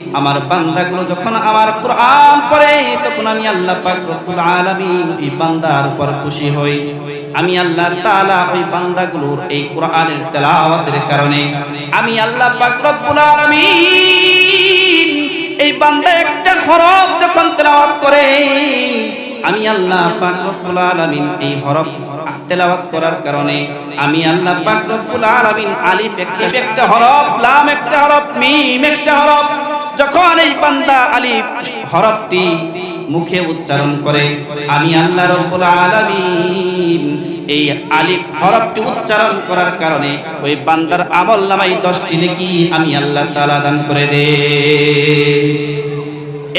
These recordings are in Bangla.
আমার বান্দাগুলো যখন আমার কোরআন পড়ে, তখন আমি আল্লাহ পাক রব্বুল আলামিন এই বান্দার উপর খুশি হই। আমি আল্লাহ তাআলা ওই বান্দাগুলোর এই কোরআনের তেলাওয়াতের কারণে আমি আল্লাহ পাক রব্বুল আলামিন এই বান্দা একটা হরফ যখন তেলাওয়াত করে, আমি আল্লাহ পাক রব্বুল আলামিন এই হরফ তেলাওয়াত করার কারণে আমি আল্লাহ পাক রব্বুল আলামিন আলিফ একটা একটা হরফ, লাম একটা হরফ, মিম একটা হরফ যখন এই বান্দা হরফটি মুখে উচ্চারণ করে, আমি আল্লাহ রব্বুল আলামিন। এই আলিফ হরফটি উচ্চারণ করার কারণে ওই বান্দার আমল নামাই দশটি নেকি আমি আল্লাহ তাআলা দান করে দে।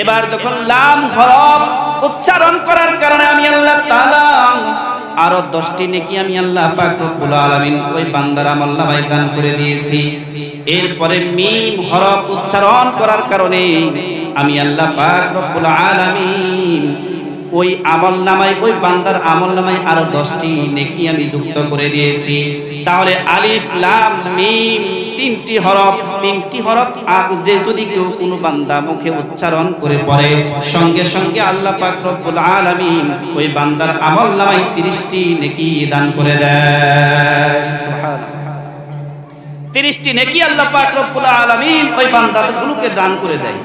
এবার যখন লাম হরফ উচ্চারণ করার কারণে আমি আল্লাহ তাআলা আরও দশটি নেকি আমি আল্লাহ পাক রব্বুল আলামিন। ওই বান্দার আমল নামাই দান করে দিয়েছি। এরপরে মিম হরফ উচ্চারণ করার কারণে আমি আল্লাহ পাক রব্বুল আলামিন ওই আমল নামায়, ওই বান্দার আমল নামায় আরও দশটি নেকি আমি যুক্ত করে দিয়েছি। তাহলে আলিফ, লাম, মিম, তিনটি হরফ তিনটি হরফ আর যে যদি কেউ কোনো বান্দা মুখে উচ্চারণ করে পড়ে, সঙ্গে সঙ্গে আল্লাহ পাক রব্বুল আলামিন ওই বান্দার আমল নামায় 30টি নেকি দান করে দেয়। 30টি নেকি আল্লাহ পাক রব্বুল আলামিন ওই বান্দাগুলোকে দান করে দেয়।